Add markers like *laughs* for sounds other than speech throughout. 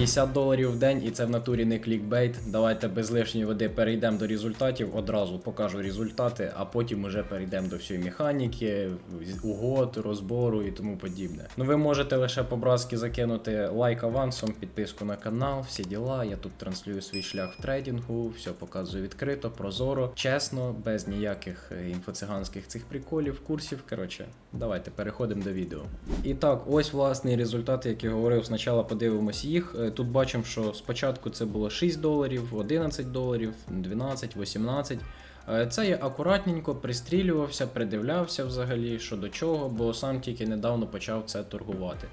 50 доларів в день, і це в натурі не клікбейт. Давайте без лишньої води перейдемо до результатів. Одразу покажу результати, а потім уже перейдемо до всієї механіки, угод, розбору і тому подібне. Ну ви можете лише по-братськи закинути лайк авансом, підписку на канал, всі діла. Я тут транслюю свій шлях в трейдингу, все показую відкрито, прозоро, чесно, без ніяких е, інфоциганських цих приколів, курсів. Коротше, давайте переходимо до відео. І так, ось власний результати, як я говорив, спочатку подивимось їх. Е, Тут бачимо, що спочатку це було 6 доларів, 11 доларів, 12, 18. Е, Це я акуратненько пристрілювався, придивлявся взагалі, що до чого, бо сам тільки недавно почав це торгувати.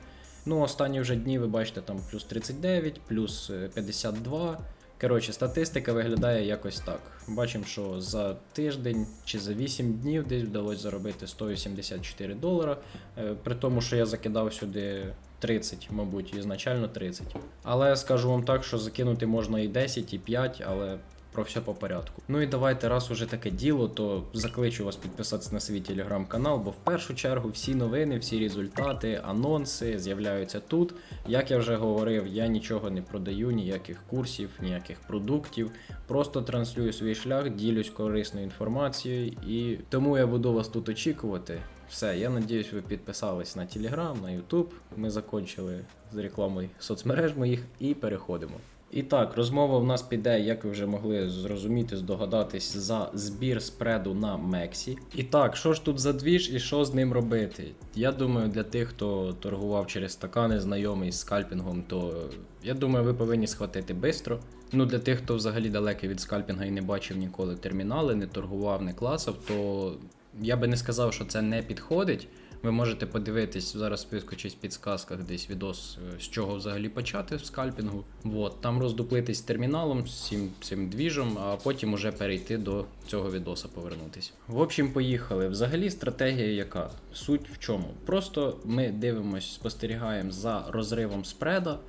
Ну, останні вже дні, ви бачите, там плюс 39, плюс е, 52. Коротше, статистика виглядає якось так. Бачимо, що за тиждень чи за 8 днів десь вдалося заробити 184 долара. Е, При тому, що я закидав сюди 30, мабуть, ізначально 30. Але скажу вам так, що закинути можна і 10, і 5, але про все по порядку. Ну і давайте, раз уже таке діло, то закличу вас підписатися на свій телеграм-канал, бо в першу чергу всі новини, всі результати, анонси з'являються тут. Як я вже говорив, я нічого не продаю, ніяких курсів, ніяких продуктів. Просто транслюю свій шлях, ділюсь корисною інформацією, і тому я буду вас тут очікувати. Все, я надіюсь, ви підписались на Телеграм, на Ютуб. Ми закончили з рекламою соцмереж моїх і переходимо. І так, розмова в нас піде, як ви вже могли зрозуміти, здогадатись, за збір спреду на Мексі. І так, що ж тут за двіж і що з ним робити? Я думаю, для тих, хто торгував через стакани, знайомий з скальпінгом, то я думаю, ви повинні схватити швидко. Ну, для тих, хто взагалі далекий від скальпінга і не бачив ніколи термінали, не торгував, не класав, то я би не сказав, що це не підходить. Ви можете подивитись зараз вискочить в підсказках десь відос, е, з чого взагалі почати в скальпінгу. Вот, там роздуплитись терміналом, з цим, двіжем, а потім уже перейти до цього відоса повернутись. В общем, поїхали. Взагалі стратегія яка? Суть в чому? Просто ми дивимось, спостерігаємо за розривом спреда.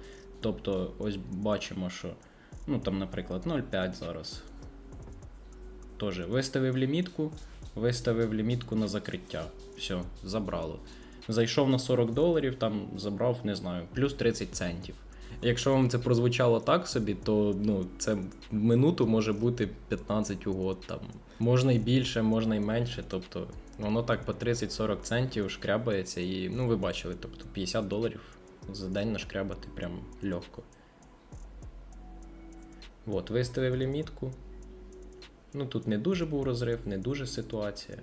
Тобто, ось бачимо, що ну там, наприклад, 0,5 зараз. Тоже виставив лімітку, виставив лімітку на закриття. Все, забрало. Зайшов на 40 доларів, там забрав, не знаю, плюс 30 центів. Якщо вам це прозвучало так собі, то ну, це минуту може бути 15 угод. Там. Можна й більше, можна й менше. Тобто воно так по 30-40 центів шкрябається і, ну ви бачили, тобто 50 доларів за день нашкрябати прям легко. От, виставив лімітку. Ну тут не дуже був розрив, не дуже ситуація.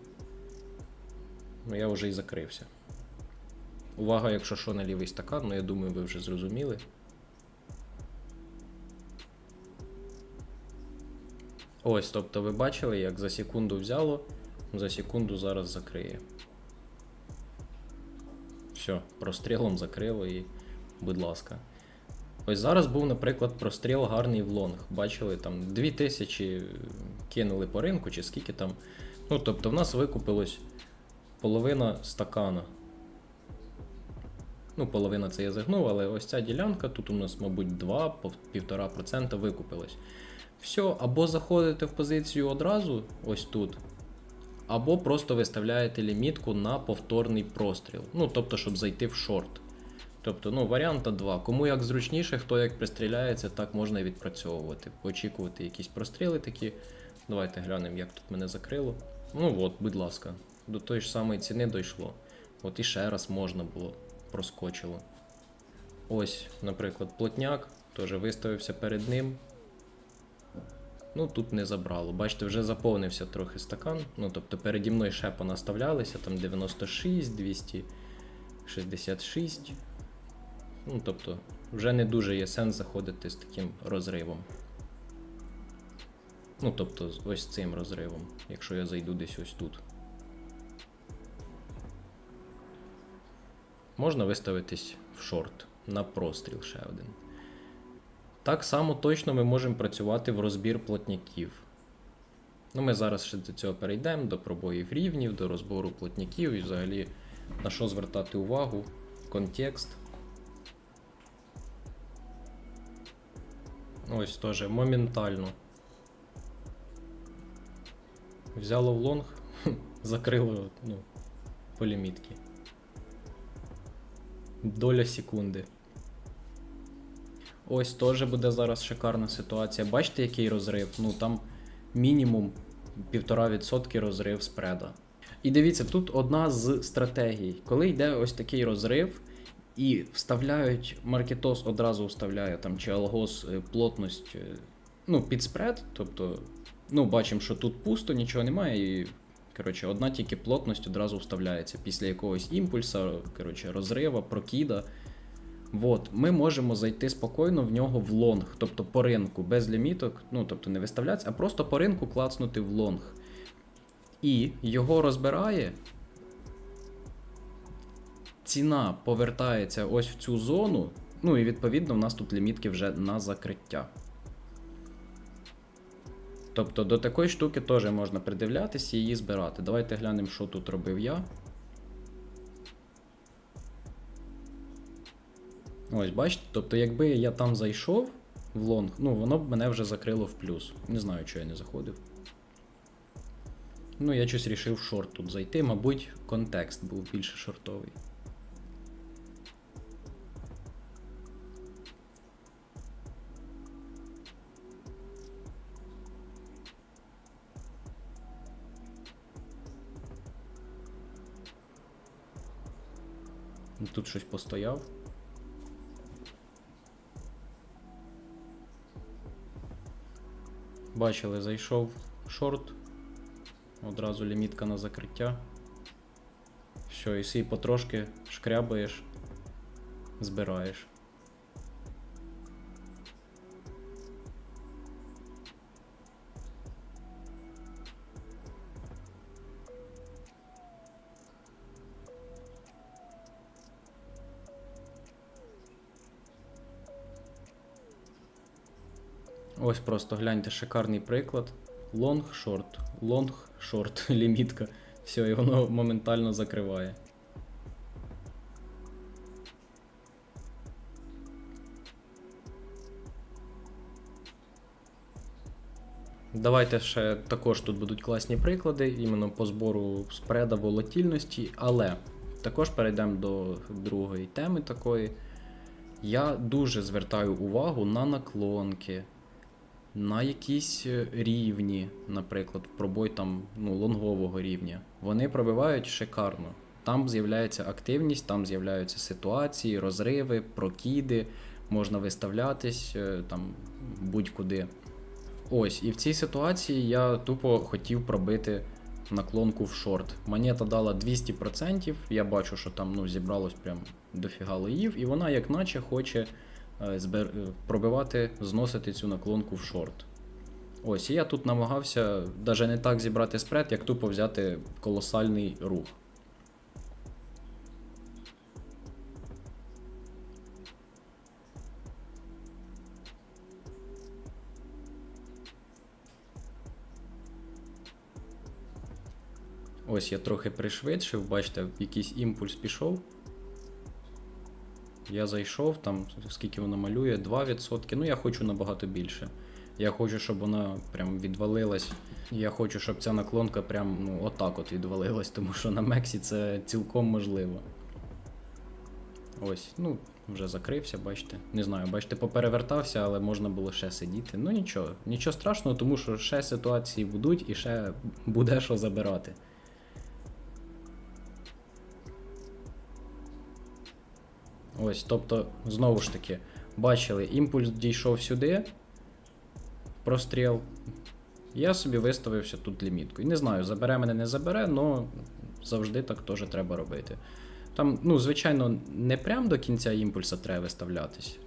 Ну я вже і закрився. Увага, якщо що на лівий стакан, ну я думаю, ви вже зрозуміли. Ось, тобто ви бачили, як за секунду взяло, за секунду зараз закриє. Все, прострілом закрило і, будь ласка. Ось зараз був, наприклад, простріл гарний в лонг. Бачили, там 2000 кинули по ринку, чи скільки там. Ну, тобто в нас викупилось половина стакана. Ну, половина це я загнув, але ось ця ділянка, тут у нас, мабуть, 2, 1,5% викупилось. Все, або заходите в позицію одразу, ось тут, або просто виставляєте лімітку на повторний простріл. Ну, тобто, щоб зайти в шорт. Тобто, ну, варіанта 2. Кому як зручніше, хто як пристріляється, так можна і відпрацьовувати. Очікувати якісь простріли такі. Давайте глянемо, як тут мене закрило. Ну от, будь ласка, до тої ж самої ціни дійшло. От і ще раз можна було, проскочило. Ось, наприклад, плотняк, теж виставився перед ним. Ну, тут не забрало. Бачите, вже заповнився трохи стакан. Ну, тобто переді мною ще понаставлялися, там 96, 266. Ну, тобто, вже не дуже є сенс заходити з таким розривом. Ну, тобто, ось цим розривом, якщо я зайду десь ось тут. Можна виставитись в шорт на простріл ще один. Так само точно ми можемо працювати в розбір плотняків. Ну, ми зараз ще до цього перейдемо, до пробоїв рівнів, до розбору плотняків і взагалі на що звертати увагу, контекст. Ось теж моментально. Взяло в лонг, *laughs* закрило ну, по лімітки. Доля секунди. Ось теж буде зараз шикарна ситуація. Бачите, який розрив? Ну там мінімум 1,5% розрив спреда. І дивіться, тут одна з стратегій. Коли йде ось такий розрив, і вставляють, маркетос одразу вставляє там чи алгос е, плотність е, ну, під спред, тобто, ну, бачимо, що тут пусто, нічого немає, і коротше, одна тільки плотність одразу вставляється після якогось імпульса, коротше, розрива, прокіда. Вот, ми можемо зайти спокійно в нього в лонг, тобто по ринку, без ліміток, ну тобто не виставлятися, а просто по ринку клацнути в лонг. І його розбирає. Ціна повертається ось в цю зону. Ну і відповідно в нас тут лімітки вже на закриття. Тобто до такої штуки теж можна придивлятися і її збирати. Давайте глянемо, що тут робив я. Ось, бачите, тобто, якби я там зайшов в лонг, ну воно б мене вже закрило в плюс. Не знаю, чого я не заходив. Ну, я щось рішив в шорт тут зайти, мабуть, контекст був більше шортовий. Тут щось постояв. Бачили, зайшов шорт. Одразу лімітка на закриття. Все, і сій потрошки шкрябаєш, збираєш. Ось просто гляньте шикарний приклад. Лонг, шорт, лонг, шорт, лімітка. Все, і воно моментально закриває. Давайте ще також тут будуть класні приклади, іменно по збору спреда волатільності, але також перейдемо до другої теми такої. Я дуже звертаю увагу на наклонки, на якісь е, рівні, наприклад, пробой там ну, лонгового рівня. Вони пробивають шикарно. Там з'являється активність, там з'являються ситуації, розриви, прокиди, можна виставлятись е, там будь-куди. Ось, і в цій ситуації я тупо хотів пробити наклонку в шорт. Монета дала 200%, я бачу, що там ну, зібралось прям дофіга лоїв, і вона як наче хоче пробивати, зносити цю наклонку в шорт. Ось, і я тут намагався навіть не так зібрати спред, як тупо взяти колосальний рух. Ось я трохи пришвидшив, бачите, якийсь імпульс пішов. Я зайшов, там, скільки воно малює, 2%. Ну, я хочу набагато більше. Я хочу, щоб вона прям відвалилась. Я хочу, щоб ця наклонка прям ну, отак от відвалилась, тому що на Мексі це цілком можливо. Ось, ну, вже закрився, бачите. Не знаю, бачите, поперевертався, але можна було ще сидіти. Ну нічого, нічого страшного, тому що ще ситуації будуть і ще буде що забирати. Ось, тобто, знову ж таки, бачили, імпульс дійшов сюди, простріл. Я собі виставився тут лімітку. І не знаю, забере мене, не забере, але завжди так теж треба робити. Там, ну, звичайно, не прям до кінця імпульса треба виставлятись.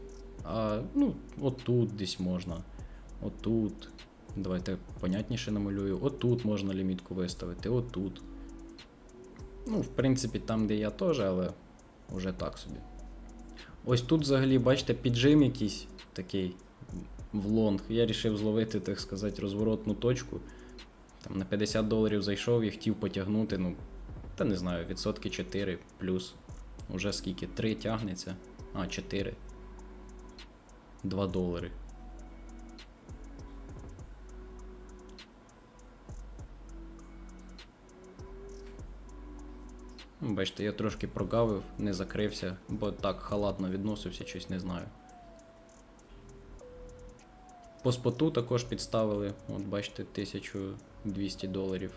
А ну, отут десь можна. Отут. Давайте понятніше намалюю. Отут можна лімітку виставити, отут. Ну, в принципі, там, де я теж, але вже так собі. Ось тут взагалі, бачите, піджим якийсь такий в лонг. Я рішив зловити, так сказати, розворотну точку. Там на 50 доларів зайшов і хотів потягнути, ну, та не знаю, відсотки 4 плюс. Уже скільки? 3 тягнеться. А, 4. 2 долари. Бачите, я трошки прогавив, не закрився, бо так халатно відносився, щось не знаю. По споту також підставили, от бачите, 1200 доларів.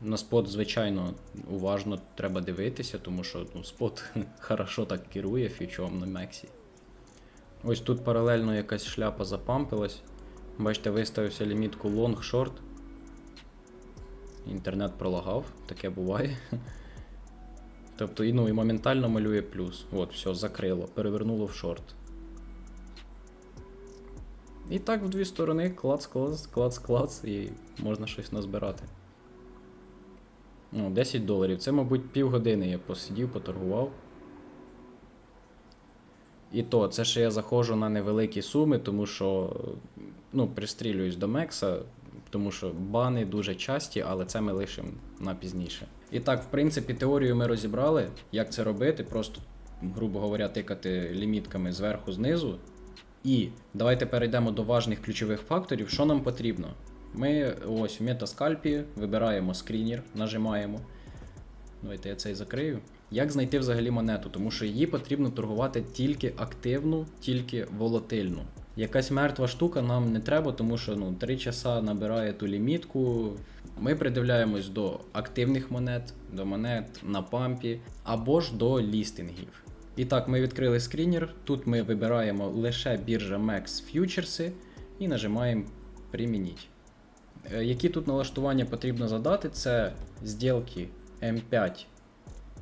На спот, звичайно, уважно треба дивитися, тому що ну, спот *laughs* хорошо так керує фічом на Мексі. Ось тут паралельно якась шляпа запампилась. Бачите, виставився лімітку long-short. Інтернет пролагав, таке буває. *laughs* Тобто, і, ну, і моментально малює плюс. От, все, закрило, перевернуло в шорт. І так в дві сторони, клац, клац, клац, клац, і можна щось назбирати. Ну, 10 доларів. Це, мабуть, півгодини я посидів, поторгував. І то, це ще я заходжу на невеликі суми, тому що ну, пристрілююсь до Мекса, тому що бани дуже часті, але це ми лишимо на пізніше. І так, в принципі, теорію ми розібрали, як це робити, просто, грубо говоря, тикати лімітками зверху знизу. І давайте перейдемо до важних ключових факторів, що нам потрібно. Ми ось в метаскальпі вибираємо скрінер, нажимаємо. Давайте я цей закрию. Як знайти взагалі монету? Тому що її потрібно торгувати тільки активну, тільки волатильну. Якась мертва штука нам не треба, тому що ну, 3 часа набирає ту лімітку. Ми придивляємось до активних монет, до монет на пампі або ж до лістингів. І так, ми відкрили скрінер. Тут ми вибираємо лише біржа Max Futures і нажимаємо Примініть. Е, Які тут налаштування потрібно задати, це зділки M5,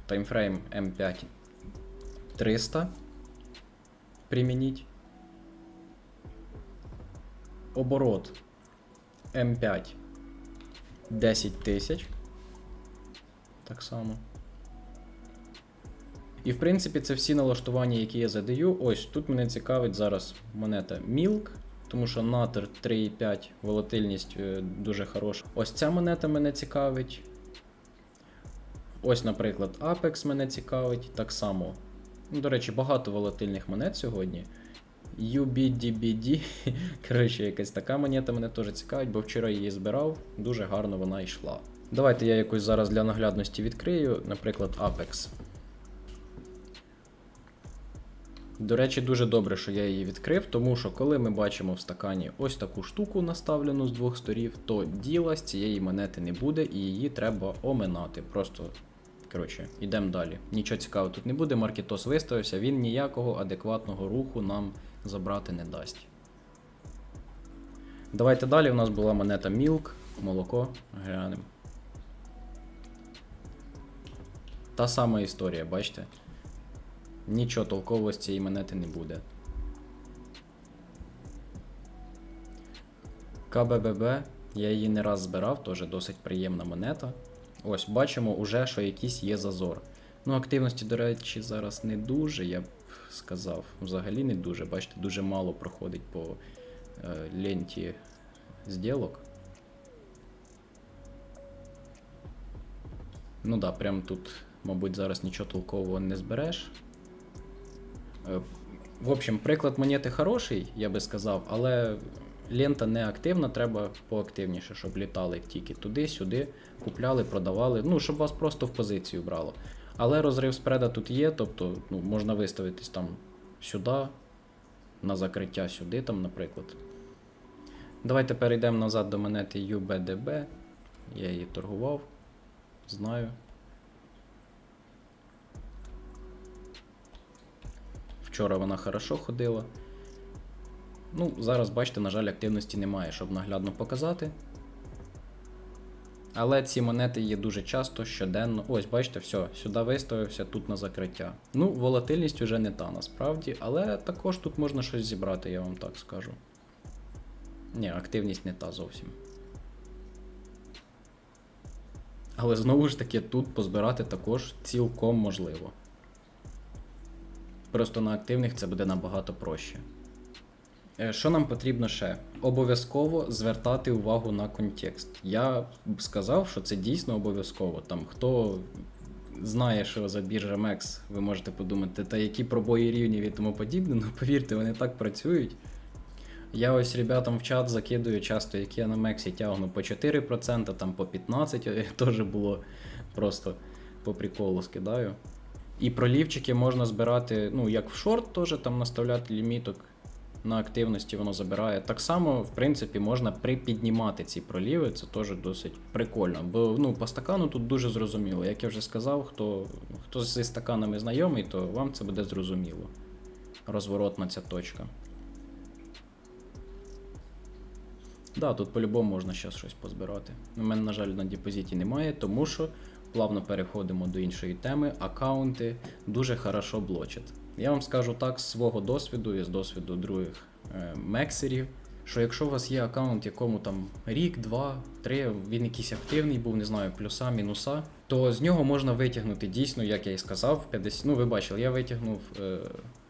таймфрейм M5 300. Примініть. Оборот М5 10 тисяч. Так само. І в принципі це всі налаштування, які я задаю. Ось тут мене цікавить зараз монета Milk, тому що Natr 3,5 волатильність е, дуже хороша. Ось ця монета мене цікавить. Ось, наприклад, Apex мене цікавить. Так само. Ну, до речі, багато волатильних монет сьогодні. UBDBD. *laughs* Коротше, якась така монета мене теж цікавить, бо вчора її збирав, дуже гарно вона йшла. Давайте я якось зараз для наглядності відкрию, наприклад, Apex. До речі, дуже добре, що я її відкрив, тому що коли ми бачимо в стакані ось таку штуку наставлену з двох сторів, то діла з цієї монети не буде і її треба оминати. Просто, коротше, йдемо далі. Нічого цікавого тут не буде. Маркетос виставився, він ніякого адекватного руху нам забрати не дасть. Давайте далі. У нас була монета Milk, молоко. Глянемо. Та сама історія, бачите? Нічого толкового з цієї монети не буде. КБББ, я її не раз збирав, теж досить приємна монета. Ось, бачимо уже, що якийсь є зазор. Ну, активності, до речі, зараз не дуже, я б сказав. Взагалі не дуже. Бачите, дуже мало проходить по е, ленті зділок. Ну да, прям тут, мабуть, зараз нічого толкового не збереш. Е, В общем, приклад монети хороший, я би сказав, але лента не активна, треба поактивніше, щоб літали тільки туди-сюди, купляли, продавали, ну, щоб вас просто в позицію брало. Але розрив спреда тут є, тобто ну, можна виставитись там сюди, на закриття сюди, там, наприклад. Давайте перейдемо назад до монети UBDB. Я її торгував, знаю. Вчора вона хорошо ходила. Ну, зараз, бачите, на жаль, активності немає, щоб наглядно показати. Але ці монети є дуже часто, щоденно. Ось, бачите, все, сюди виставився, тут на закриття. Ну, волатильність вже не та насправді, але також тут можна щось зібрати, я вам так скажу. Ні, активність не та зовсім. Але знову ж таки, тут позбирати також цілком можливо. Просто на активних це буде набагато проще. Е, Що нам потрібно ще? Обов'язково звертати увагу на контекст. Я б сказав, що це дійсно обов'язково. Там хто знає, що за біржа MEX, ви можете подумати, та які пробої рівнів і тому подібне, ну повірте, вони так працюють. Я ось ребятам в чат закидую часто, як я на Мексі тягну по 4%, там по 15%, *laughs* теж було просто по приколу скидаю. І пролівчики можна збирати, ну, як в шорт, теж там наставляти ліміток. На активності воно забирає. Так само, в принципі, можна припіднімати ці проліви, це теж досить прикольно. Бо ну, по стакану тут дуже зрозуміло. Як я вже сказав, хто, хто зі стаканами знайомий, то вам це буде зрозуміло. Розворотна ця точка. Да, тут по-любому можна ще щось позбирати. У мене, на жаль, на депозиті немає, тому що плавно переходимо до іншої теми. Аккаунти дуже хорошо блочать. Я вам скажу так з свого досвіду і з досвіду других е, мексерів, що якщо у вас є аккаунт, якому там рік, два, три, він якийсь активний був, не знаю, плюса, мінуса, то з нього можна витягнути дійсно, як я і сказав, 50, ну ви бачили, я витягнув.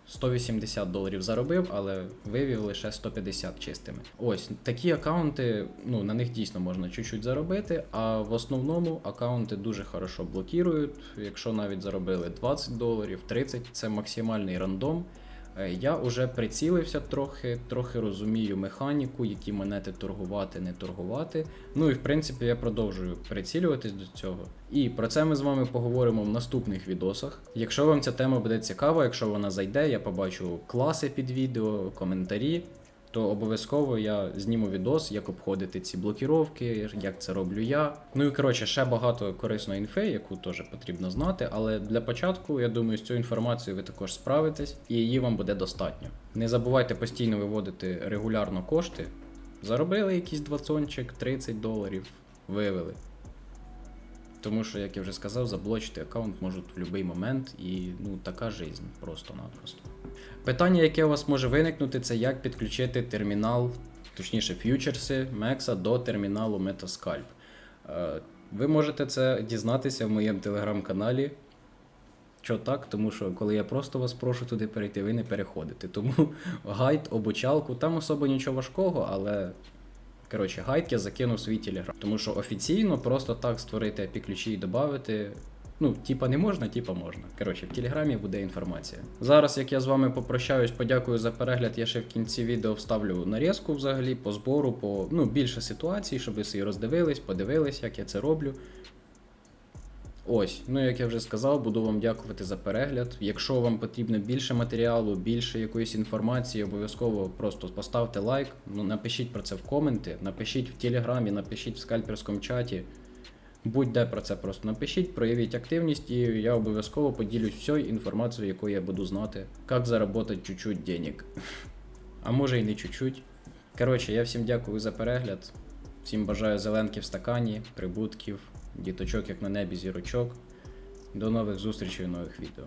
Е, 180 доларів заробив, але вивів лише 150 чистими. Ось такі аккаунти, ну на них дійсно можна чуть-чуть заробити, а в основному аккаунти дуже хорошо блокірують. Якщо навіть заробили 20 доларів, 30 це максимальний рандом. Е, Я вже прицілився трохи, трохи розумію механіку, які монети торгувати, не торгувати. Ну і в принципі я продовжую прицілюватись до цього. І про це ми з вами поговоримо в наступних відосах. Якщо вам ця тема буде цікава, якщо вона зайде, я побачу класи під відео, коментарі. То обов'язково я зніму відос, як обходити ці блокіровки, як це роблю я. Ну і коротше, ще багато корисної інфи, яку теж потрібно знати. Але для початку, я думаю, з цією інформацією ви також справитесь, і її вам буде достатньо. Не забувайте постійно виводити регулярно кошти. Заробили якийсь двадцончик, 30 доларів, вивели. Тому що, як я вже сказав, заблочити аккаунт можуть в будь-який момент, і ну така жизнь просто-напросто. Питання, яке у вас може виникнути, це як підключити термінал, точніше ф'ючерси Мекса до терміналу Metascalp. Е, Ви можете це дізнатися в моєму телеграм-каналі. Що так? Тому що коли я просто вас прошу туди перейти, ви не переходите. Тому *laughs* гайд, обучалку, там особо нічого важкого, але Коротше, гайд я закинув свій телеграм. Тому що офіційно просто так створити API ключі і додати. Ну, типа не можна, типа можна. Коротше, в телеграмі буде інформація. Зараз, як я з вами попрощаюсь, подякую за перегляд. Я ще в кінці відео вставлю нарізку взагалі по збору, по ну, більше ситуацій, щоб ви собі роздивились, подивились, як я це роблю. Ось, ну як я вже сказав, буду вам дякувати за перегляд. Якщо вам потрібно більше матеріалу, більше якоїсь інформації, обов'язково просто поставте лайк. Ну напишіть про це в коменти, напишіть в телеграмі, напишіть в скальперському чаті. Будь-де про це просто напишіть, проявіть активність, і я обов'язково поділюсь всією інформацією, яку я буду знати, як заробити чуть-чуть денег. А може і не чуть-чуть. Коротше, я всім дякую за перегляд. Всім бажаю зеленки в стакані, прибутків, діточок як на небі, зірочок. До нових зустрічей нових відео.